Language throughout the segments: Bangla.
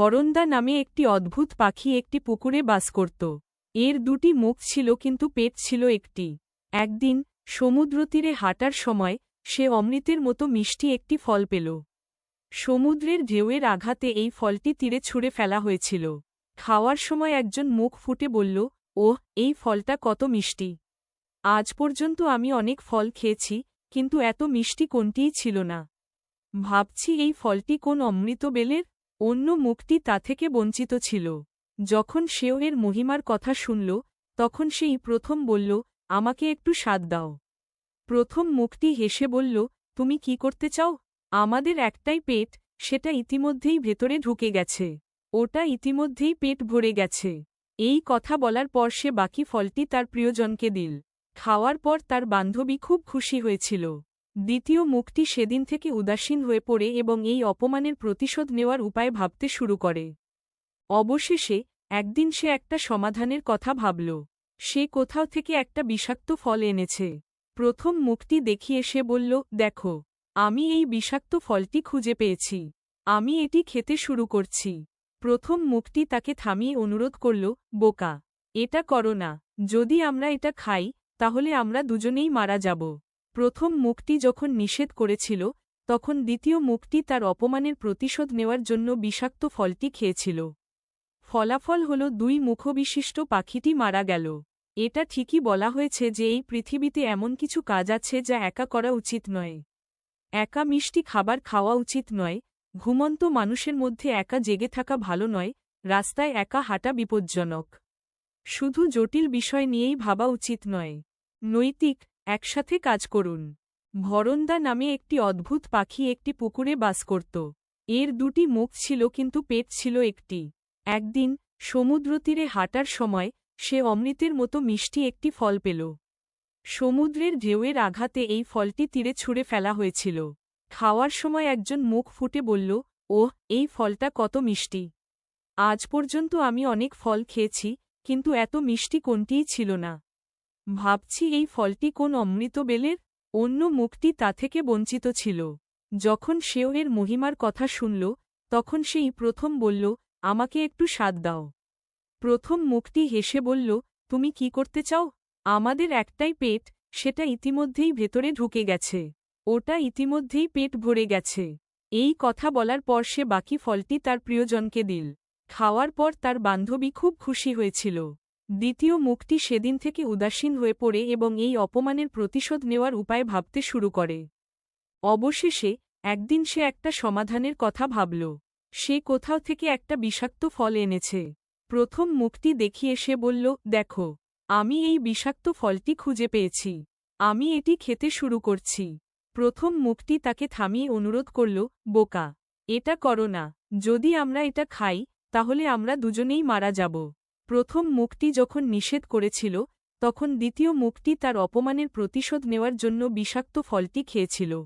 ভরন্দা নামে একটি অদ্ভুত পাখি একটি পুকুরে বাস করত। এর দুটি মুখ ছিল কিন্তু পেট ছিল একটি। একদিন, সমুদ্রতীরে হাঁটার সময়, সে অমৃতের মতো মিষ্টি একটি ফল পেল। সমুদ্রের ঢেউয়ের আঘাতে এই ফলটি তীরে ছুঁড়ে ফেলা হয়েছিল। খাওয়ার সময় একজন মুখ ফুটে বলল, ওহ, এই ফলটা কত মিষ্টি। আজ পর্যন্ত আমি অনেক ফল খেয়েছি, কিন্তু এত মিষ্টি কোনটিই ছিল না। ভাবছি এই ফলটি কোন অমৃত বেলের অন্য মুখটি তা থেকে বঞ্চিত ছিল। যখন সেও এর মহিমার কথা শুনল, তখন সেই প্রথম বলল, আমাকে একটু স্বাদ দাও। প্রথম মুখটি হেসে বলল, তুমি কি করতে চাও? আমাদের একটাই পেট, সেটা ইতিমধ্যেই ভেতরে ঢুকে গেছে। ওটা ইতিমধ্যেই পেট ভরে গেছে। এই কথা বলার পর সে বাকি ফলটি তার প্রিয়জনকে দিল। খাওয়ার পর তার বান্ধবী খুব খুশি হয়েছিল। দ্বিতীয় মুখটি সেদিন থেকে উদাসীন হয়ে পড়ে এবং এই অপমানের প্রতিশোধ নেওয়ার উপায় ভাবতে শুরু করে। অবশেষে, একদিন সে একটা সমাধানের কথা ভাবল। সে কোথাও থেকে একটা বিষাক্ত ফল এনেছে। প্রথম মুখটি দেখিয়ে সে বলল, দেখো, আমি এই বিষাক্ত ফলটি খুঁজে পেয়েছি। আমি এটি খেতে শুরু করছি। প্রথম মুখটি তাকে থামিয়ে অনুরোধ করল, বোকা, এটা করো না। যদি আমরা এটা খাই, তাহলে আমরা দুজনেই মারা যাব। প্রথম মুখটি যখন নিষেধ করেছিল, তখন দ্বিতীয় মুখটি তার অপমানের প্রতিশোধ নেওয়ার জন্য বিষাক্ত ফলটি খেয়েছিল। ফলাফল হল দুই মুখবিশিষ্ট পাখিটি মারা গেল। এটা ঠিকই বলা হয়েছে যে এই পৃথিবীতে এমন কিছু কাজ আছে যা একা করা উচিত নয়। একা মিষ্টি খাবার খাওয়া উচিত নয়, ঘুমন্ত মানুষের মধ্যে একা জেগে থাকা ভালো নয়, রাস্তায় একা হাঁটা বিপজ্জনক। শুধু জটিল বিষয় নিয়েই ভাবা উচিত নয়। নৈতিক একসাথে কাজ করুন। ভরন্দা নামে একটি অদ্ভুত পাখি একটি পুকুরে বাস করত। এর দুটি মুখ ছিল কিন্তু পেট ছিল একটি। একদিন, সমুদ্রতীরে হাঁটার সময়, সে অমৃতের মতো মিষ্টি একটি ফল পেল। সমুদ্রের ঢেউয়ের আঘাতে এই ফলটি তীরে ছুঁড়ে ফেলা হয়েছিল। খাওয়ার সময় একজন মুখ ফুটে বলল, ওহ, এই ফলটা কত মিষ্টি। আজ পর্যন্ত আমি অনেক ফল খেয়েছি, কিন্তু এত মিষ্টি কোনটিই ছিল না। ভাবছি এই ফলটি কোন অমৃত বেলের? অন্য মুখটি তা থেকে বঞ্চিত ছিল। যখন সেও এর মহিমার কথা শুনল, তখন সেই প্রথম বলল, আমাকে একটু স্বাদ দাও। প্রথম মুখটি হেসে বলল, তুমি কি করতে চাও? আমাদের একটাই পেট, সেটা ইতিমধ্যেই ভেতরে ঢুকে গেছে। ওটা ইতিমধ্যেই পেট ভরে গেছে। এই কথা বলার পর সে বাকি ফলটি তার প্রিয়জনকে দিল। খাওয়ার পর তার বান্ধবী খুব খুশি হয়েছিল। দ্বিতীয় মুখটি সেদিন থেকে উদাসীন হয়ে পড়ে এবং এই অপমানের প্রতিশোধ নেওয়ার উপায় ভাবতে শুরু করে। অবশেষে, একদিন সে একটা সমাধানের কথা ভাবল। সে কোথাও থেকে একটা বিষাক্ত ফল এনেছে। প্রথম মুখটি দেখিয়ে সে বলল, দেখো, আমি এই বিষাক্ত ফলটি খুঁজে পেয়েছি। আমি এটি খেতে শুরু করছি। প্রথম মুখটি তাকে থামিয়ে অনুরোধ করল, বোকা, এটা করো না। যদি আমরা এটা খাই, তাহলে আমরা দুজনেই মারা যাব। প্রথম মুখটি যখন নিষেধ করেছিল, তখন দ্বিতীয় মুখটি তার অপমানের প্রতিশোধ নেওয়ার জন্য বিষাক্ত ফলটি খেয়েছিল।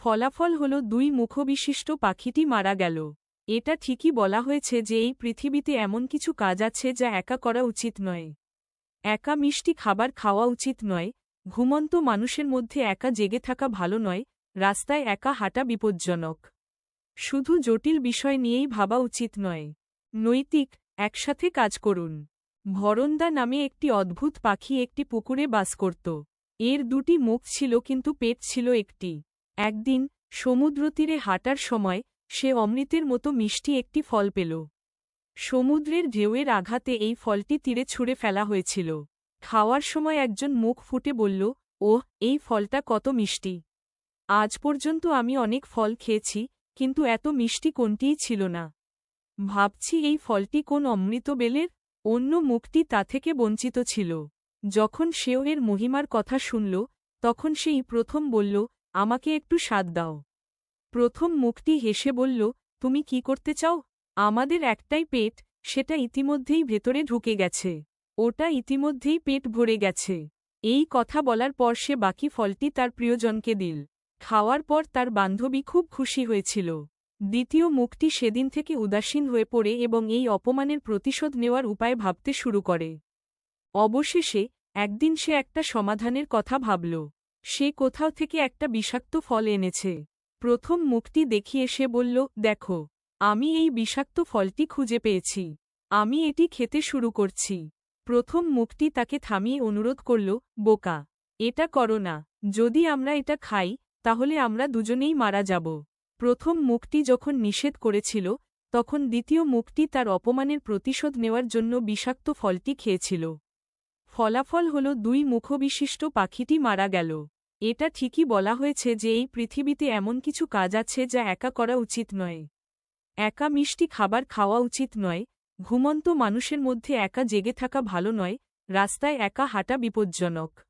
ফলাফল হল দুই মুখবিশিষ্ট পাখিটি মারা গেল। এটা ঠিকই বলা হয়েছে যে এই পৃথিবীতে এমন কিছু কাজ আছে যা একা করা উচিত নয়। একা মিষ্টি খাবার খাওয়া উচিত নয়, ঘুমন্ত মানুষের মধ্যে একা জেগে থাকা ভালো নয়, রাস্তায় একা হাঁটা বিপজ্জনক। শুধু জটিল বিষয় নিয়েই ভাবা উচিত নয়। নৈতিক একসাথে কাজ করুন। ভরন্দা নামে একটি অদ্ভুত পাখি একটি পুকুরে বাস করত। এর দুটি মুখ ছিল কিন্তু পেট ছিল একটি। একদিন, সমুদ্রতীরে হাঁটার সময়, সে অমৃতের মতো মিষ্টি একটি ফল পেল। সমুদ্রের ঢেউয়ের আঘাতে এই ফলটি তীরে ছুঁড়ে ফেলা হয়েছিল। খাওয়ার সময় একজন মুখ ফুটে বলল, ওহ, এই ফলটা কত মিষ্টি। আজ পর্যন্ত আমি অনেক ফল খেয়েছি, কিন্তু এত মিষ্টি কোনটিই ছিল না। ভাবছি এই ফলটি কোন অমৃত বেলের? অন্য মুখটি তা থেকে বঞ্চিত ছিল। যখন সেও এর মহিমার কথা শুনল, তখন সেই প্রথম বলল, আমাকে একটু স্বাদ দাও। প্রথম মুখটি হেসে বলল, তুমি কি করতে চাও? আমাদের একটাই পেট, সেটা ইতিমধ্যেই ভেতরে ঢুকে গেছে। ওটা ইতিমধ্যেই পেট ভরে গেছে। এই কথা বলার পর সে বাকি ফলটি তার প্রিয়জনকে দিল। খাওয়ার পর তার বান্ধবী খুব খুশি হয়েছিল। দ্বিতীয় মুখটি সেদিন থেকে উদাসীন হয়ে পড়ে এবং এই অপমানের প্রতিশোধ নেওয়ার উপায় ভাবতে শুরু করে। অবশেষে, একদিন সে একটা সমাধানের কথা ভাবল। সে কোথাও থেকে একটা বিষাক্ত ফল এনেছে। প্রথম মুখটি দেখিয়ে সে বলল, দেখো, আমি এই বিষাক্ত ফলটি খুঁজে পেয়েছি। আমি এটি খেতে শুরু করছি। প্রথম মুখটি তাকে থামিয়ে অনুরোধ করল, বোকা, এটা করো না। যদি আমরা এটা খাই, তাহলে আমরা দুজনেই মারা যাব। প্রথম মুখটি যখন নিষেধ করেছিল, তখন দ্বিতীয় মুখটি তার অপমানের প্রতিশোধ নেওয়ার জন্য বিষাক্ত ফলটি খেয়েছিল। ফলাফল হল দুই মুখবিশিষ্ট পাখিটি মারা গেল। এটা ঠিকই বলা হয়েছে যে এই পৃথিবীতে এমন কিছু কাজ আছে যা একা করা উচিত নয়। একা মিষ্টি খাবার খাওয়া উচিত নয়, ঘুমন্ত মানুষের মধ্যে একা জেগে থাকা ভালো নয়, রাস্তায় একা হাঁটা বিপজ্জনক।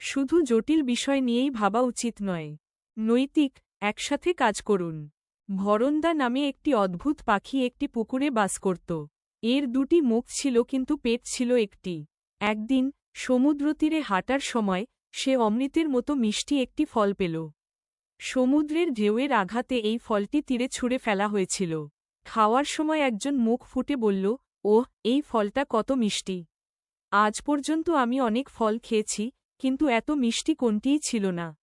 শুধু জটিল বিষয় নিয়েই ভাবা উচিত নয়। নৈতিক একসাথে কাজ করুন। ভরন্দা নামে একটি অদ্ভুত পাখি একটি পুকুরে বাস করত। এর দুটি মুখ ছিল কিন্তু পেট ছিল একটি। একদিন সমুদ্রতীরে হাঁটার সময় সে অমৃতের মতো মিষ্টি একটি ফল পেল। সমুদ্রের ঢেউয়ের আঘাতে এই ফলটি তীরে ছুঁড়ে ফেলা হয়েছিল। খাওয়ার সময় একজন মুখ ফুটে বলল, ওহ, এই ফলটা কত মিষ্টি। আজ পর্যন্ত আমি অনেক ফল খেয়েছি, কিন্তু এত মিষ্টি কোনটিই ছিল না।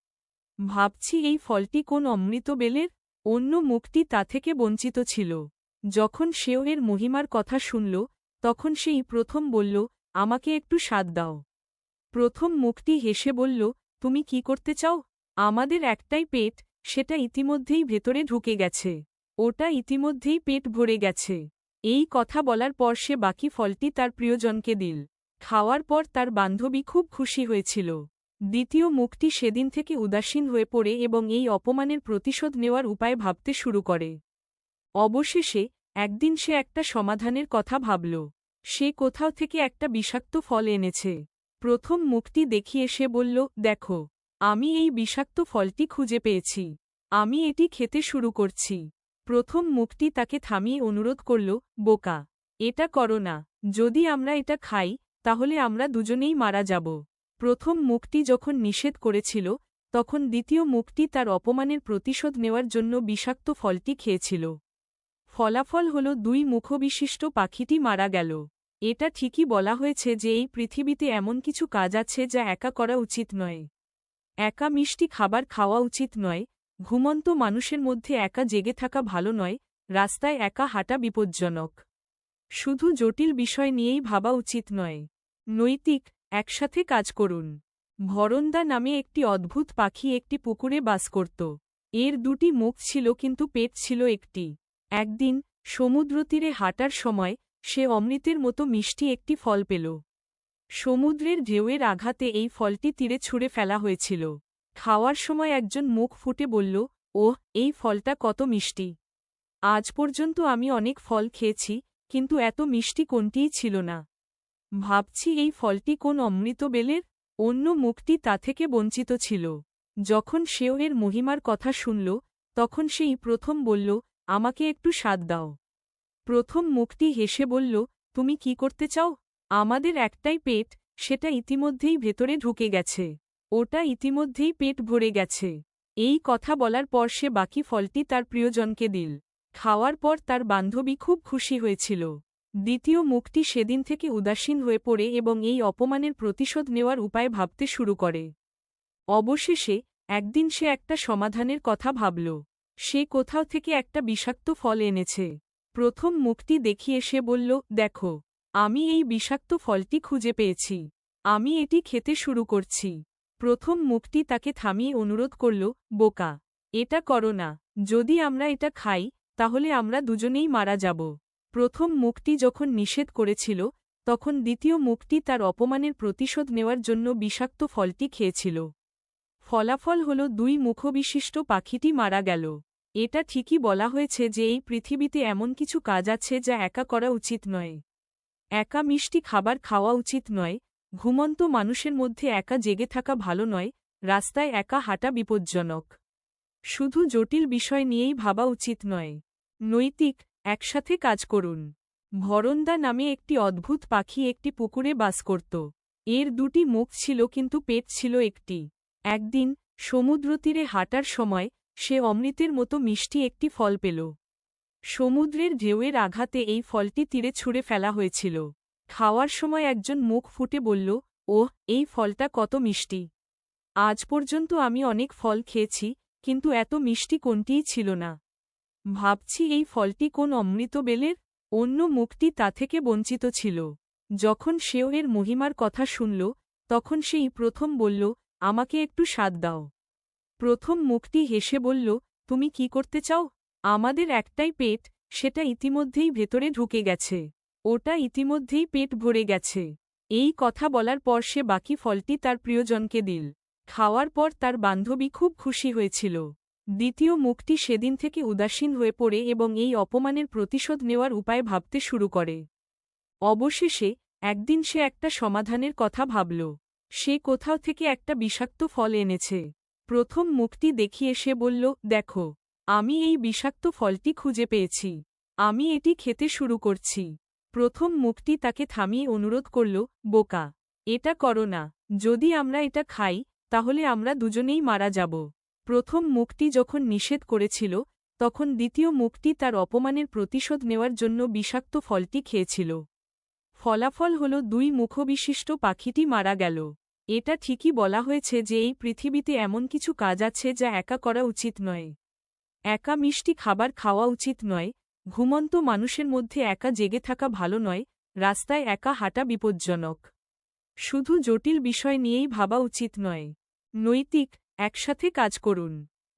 ভাবছি এই ফলটি কোন অমৃত বেলের? অন্য মুখটি তা থেকে বঞ্চিত ছিল। যখন সেও এর মহিমার কথা শুনল, তখন সেই প্রথম বলল, আমাকে একটু স্বাদ দাও। প্রথম মুখটি হেসে বলল, তুমি কি করতে চাও? আমাদের একটাই পেট, সেটা ইতিমধ্যেই ভেতরে ঢুকে গেছে। ওটা ইতিমধ্যেই পেট ভরে গেছে। এই কথা বলার পর সে বাকি ফলটি তার প্রিয়জনকে দিল। খাওয়ার পর তার বান্ধবী খুব খুশি হয়েছিল। দ্বিতীয় মুখটি সেদিন থেকে উদাসীন হয়ে পড়ে এবং এই অপমানের প্রতিশোধ নেওয়ার উপায় ভাবতে শুরু করে। অবশেষে, একদিন সে একটা সমাধানের কথা ভাবল। সে কোথাও থেকে একটা বিষাক্ত ফল এনেছে। প্রথম মুখটি দেখিয়ে সে বলল, দেখো, আমি এই বিষাক্ত ফলটি খুঁজে পেয়েছি। আমি এটি খেতে শুরু করছি। প্রথম মুখটি তাকে থামিয়ে অনুরোধ করল, বোকা, এটা করো না। যদি আমরা এটা খাই, তাহলে আমরা দুজনেই মারা যাব। প্রথম মুখটি যখন নিষেধ করেছিল, তখন দ্বিতীয় মুখটি তার অপমানের প্রতিশোধ নেওয়ার জন্য বিষাক্ত ফলটি খেয়েছিল। ফলাফল হল দুই মুখবিশিষ্ট পাখিটি মারা গেল। এটা ঠিকই বলা হয়েছে যে এই পৃথিবীতে এমন কিছু কাজ আছে যা একা করা উচিত নয়। একা মিষ্টি খাবার খাওয়া উচিত নয়, ঘুমন্ত মানুষের মধ্যে একা জেগে থাকা ভালো নয়, রাস্তায় একা হাঁটা বিপজ্জনক। শুধু জটিল বিষয় নিয়েই ভাবা উচিত নয়। নৈতিক একসাথে কাজ করুন। ভরন্দা নামে একটি অদ্ভুত পাখি একটি পুকুরে বাস করত। এর দুটি মুখ ছিল কিন্তু পেট ছিল একটি। একদিন, সমুদ্রতীরে হাঁটার সময়, সে অমৃতের মতো মিষ্টি একটি ফল পেল। সমুদ্রের ঢেউয়ের আঘাতে এই ফলটি তীরে ছুঁড়ে ফেলা হয়েছিল। খাওয়ার সময় একজন মুখ ফুটে বলল, ওহ, এই ফলটা কত মিষ্টি। আজ পর্যন্ত আমি অনেক ফল খেয়েছি, কিন্তু এত মিষ্টি কোনটিই ছিল না। ভাবছি এই ফলটি কোন অমৃত বেলের? অন্য মুখটি তা থেকে বঞ্চিত ছিল। যখন সেও এর মহিমার কথা শুনল, তখন সেই প্রথম বলল, আমাকে একটু স্বাদ দাও। প্রথম মুখটি হেসে বলল, তুমি কি করতে চাও? আমাদের একটাই পেট, সেটা ইতিমধ্যেই ভেতরে ঢুকে গেছে। ওটা ইতিমধ্যেই পেট ভরে গেছে। এই কথা বলার পর সে বাকি ফলটি তার প্রিয়জনকে দিল। খাওয়ার পর তার বান্ধবী খুব খুশি হয়েছিল। দ্বিতীয় মুখটি সেদিন থেকে উদাসীন হয়ে পড়ে এবং এই অপমানের প্রতিশোধ নেওয়ার উপায় ভাবতে শুরু করে। অবশেষে, একদিন সে একটা সমাধানের কথা ভাবল। সে কোথাও থেকে একটা বিষাক্ত ফল এনেছে। প্রথম মুখটি দেখিয়ে সে বলল, দেখো, আমি এই বিষাক্ত ফলটি খুঁজে পেয়েছি। আমি এটি খেতে শুরু করছি। প্রথম মুখটি তাকে থামিয়ে অনুরোধ করল, বোকা, এটা করো না। যদি আমরা এটা খাই, তাহলে আমরা দুজনেই মারা যাব। প্রথম মুখটি যখন নিষেধ করেছিল, তখন দ্বিতীয় মুখটি তার অপমানের প্রতিশোধ নেওয়ার জন্য বিষাক্ত ফলটি খেয়েছিল। ফলাফল হল দুই মুখবিশিষ্ট পাখিটি মারা গেল। এটা ঠিকই বলা হয়েছে যে এই পৃথিবীতে এমন কিছু কাজ আছে যা একা করা উচিত নয়। একা মিষ্টি খাবার খাওয়া উচিত নয়, ঘুমন্ত মানুষের মধ্যে একা জেগে থাকা ভালো নয়, রাস্তায় একা হাঁটা বিপজ্জনক। শুধু জটিল বিষয় নিয়েই ভাবা উচিত নয়। নৈতিক একসাথে কাজ করুন। ভরন্দা নামে একটি অদ্ভুত পাখি একটি পুকুরে বাস করত। এর দুটি মুখ ছিল কিন্তু পেট ছিল একটি। একদিন, সমুদ্রতীরে হাঁটার সময়, সে অমৃতের মতো মিষ্টি একটি ফল পেল। সমুদ্রের ঢেউয়ের আঘাতে এই ফলটি তীরে ছুঁড়ে ফেলা হয়েছিল। খাওয়ার সময় একজন মুখ ফুটে বলল, ওহ, এই ফলটা কত মিষ্টি। আজ পর্যন্ত আমি অনেক ফল খেয়েছি, কিন্তু এত মিষ্টি কোনটিই ছিল না। ভাবছি এই ফলটি কোন অমৃত বেলের? অন্য মুখটি তা থেকে বঞ্চিত ছিল। যখন সেও এর মহিমার কথা শুনল, তখন সেই প্রথম বলল, আমাকে একটু স্বাদ দাও। প্রথম মুখটি হেসে বলল, তুমি কি করতে চাও? আমাদের একটাই পেট, সেটা ইতিমধ্যেই ভেতরে ঢুকে গেছে। ওটা ইতিমধ্যেই পেট ভরে গেছে। এই কথা বলার পর সে বাকি ফলটি তার প্রিয়জনকে দিল। খাওয়ার পর তার বান্ধবী খুব খুশি হয়েছিল। দ্বিতীয় মুখটি সেদিন থেকে উদাসীন হয়ে পড়ে এবং এই অপমানের প্রতিশোধ নেওয়ার উপায় ভাবতে শুরু করে। অবশেষে, একদিন সে একটা সমাধানের কথা ভাবল। সে কোথাও থেকে একটা বিষাক্ত ফল এনেছে। প্রথম মুখটি দেখিয়ে সে বলল, দেখো, আমি এই বিষাক্ত ফলটি খুঁজে পেয়েছি। আমি এটি খেতে শুরু করছি। প্রথম মুখটি তাকে থামিয়ে অনুরোধ করল, বোকা, এটা করো না। যদি আমরা এটা খাই, তাহলে আমরা দুজনেই মারা যাব। প্রথম মুখটি যখন নিষেধ করেছিল, তখন দ্বিতীয় মুখটি তার অপমানের প্রতিশোধ নেওয়ার জন্য বিষাক্ত ফলটি খেয়েছিল। ফলাফল হল দুই মুখবিশিষ্ট পাখিটি মারা গেল। এটা ঠিকই বলা হয়েছে যে এই পৃথিবীতে এমন কিছু কাজ আছে যা একা করা উচিত নয়। একা মিষ্টি খাবার খাওয়া উচিত নয়, ঘুমন্ত মানুষের মধ্যে একা জেগে থাকা ভালো নয়, রাস্তায় একা হাঁটা বিপজ্জনক। শুধু জটিল বিষয় নিয়েই ভাবা উচিত নয়। নৈতিক একসাথে কাজ করুন।